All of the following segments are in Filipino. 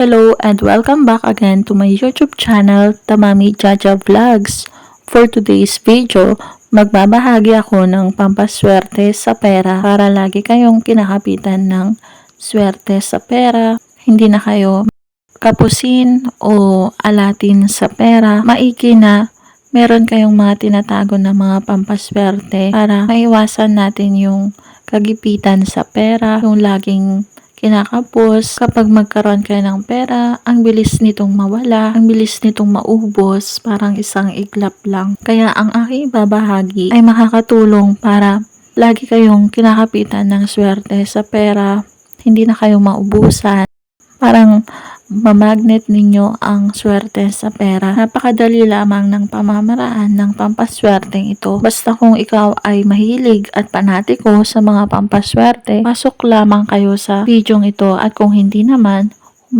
Hello and welcome back again to my YouTube channel, Tamami Jaja Vlogs. For today's video, magbabahagi ako ng pampaswerte sa pera para lagi kayong kinakapitan ng swerte sa pera. Hindi na kayo kapusin o alatin sa pera. Maiki na meron kayong mga tinatago na mga pampaswerte para maiwasan natin yung kagipitan sa pera, yung laging kinakapos. Kapag magkaroon kayo ng pera, ang bilis nitong mawala, ang bilis nitong maubos, parang isang iglap lang. Kaya ang aking babahagi ay makakatulong para lagi kayong kinakapitan ng swerte sa pera, hindi na kayo maubusan. Parang mamagnet ninyo ang swerte sa pera. Napakadali lamang ng pamamaraan ng pampaswerteng ito. Basta kung ikaw ay mahilig at panatiko sa mga pampaswerte, pasok lamang kayo sa videong ito at kung hindi naman,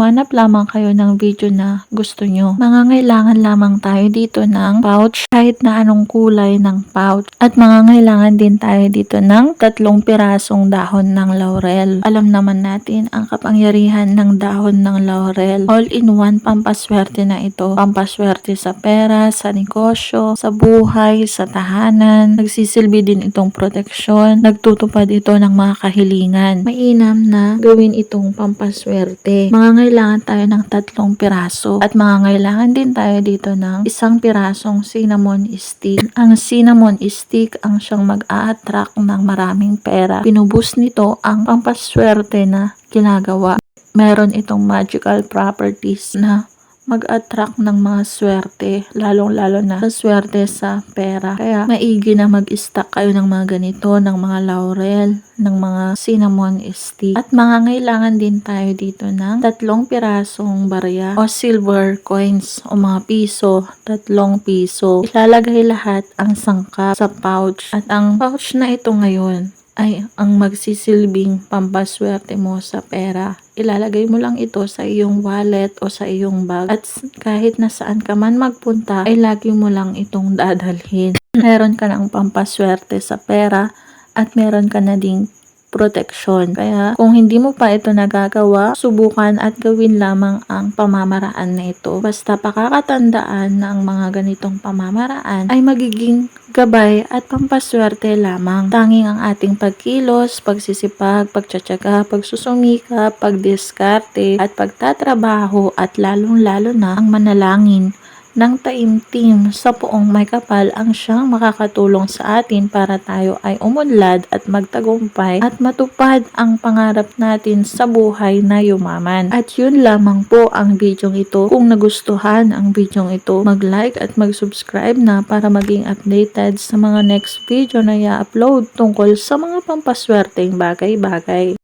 Humanap lamang kayo ng video na gusto nyo. Mangangailangan lamang tayo dito ng pouch, kahit na anong kulay ng pouch. At mangangailangan din tayo dito ng tatlong pirasong dahon ng laurel. Alam naman natin ang kapangyarihan ng dahon ng laurel. All-in-one pampaswerte na ito. Pampaswerte sa pera, sa negosyo, sa buhay, sa tahanan. Nagsisilbi din itong proteksyon. Nagtutupad ito ng mga kahilingan. Mainam na gawin itong pampaswerte. Mangangailangan tayo ng tatlong piraso at mangangailangan din tayo dito ng isang pirasong cinnamon stick. Ang cinnamon stick ang siyang mag-a-attract ng maraming pera. Pinubus nito ang pampaswerte na ginagawa. Meron itong magical properties na mag-attract ng mga swerte, lalong-lalo na sa swerte sa pera. Kaya maigi na mag-stock kayo ng mga ganito, ng mga laurel, ng mga cinnamon stick. At mangangailangan din tayo dito ng tatlong pirasong barya o silver coins o mga piso, tatlong piso. Ilalagay lahat ang sangkap sa pouch. At ang pouch na ito ngayon ay ang magsisilbing pampaswerte mo sa pera. Ilalagay mo lang ito sa iyong wallet o sa iyong bag at kahit nasaan ka man magpunta ay lagi mo lang itong dadalhin. meron ka ng pampaswerte sa pera at meron ka na ding proteksyon. Kaya kung hindi mo pa ito nagagawa, subukan at gawin lamang ang pamamaraan na ito. Basta pakakatandaan na ang mga ganitong pamamaraan ay magiging gabay at pampaswerte lamang. Tanging ang ating pagkilos, pagsisipag, pagtsatsaga, pagsusumika, pagdiskarte at pagtatrabaho at lalong-lalo na ang manalangin ng taimtim sa poong may kapal ang siyang makakatulong sa atin para tayo ay umunlad at magtagumpay at matupad ang pangarap natin sa buhay na yumaman. At yun lamang po ang video ito. Kung nagustuhan ang video ito, mag-like at mag-subscribe na para maging updated sa mga next video na i-upload tungkol sa mga pampaswerteng bagay-bagay.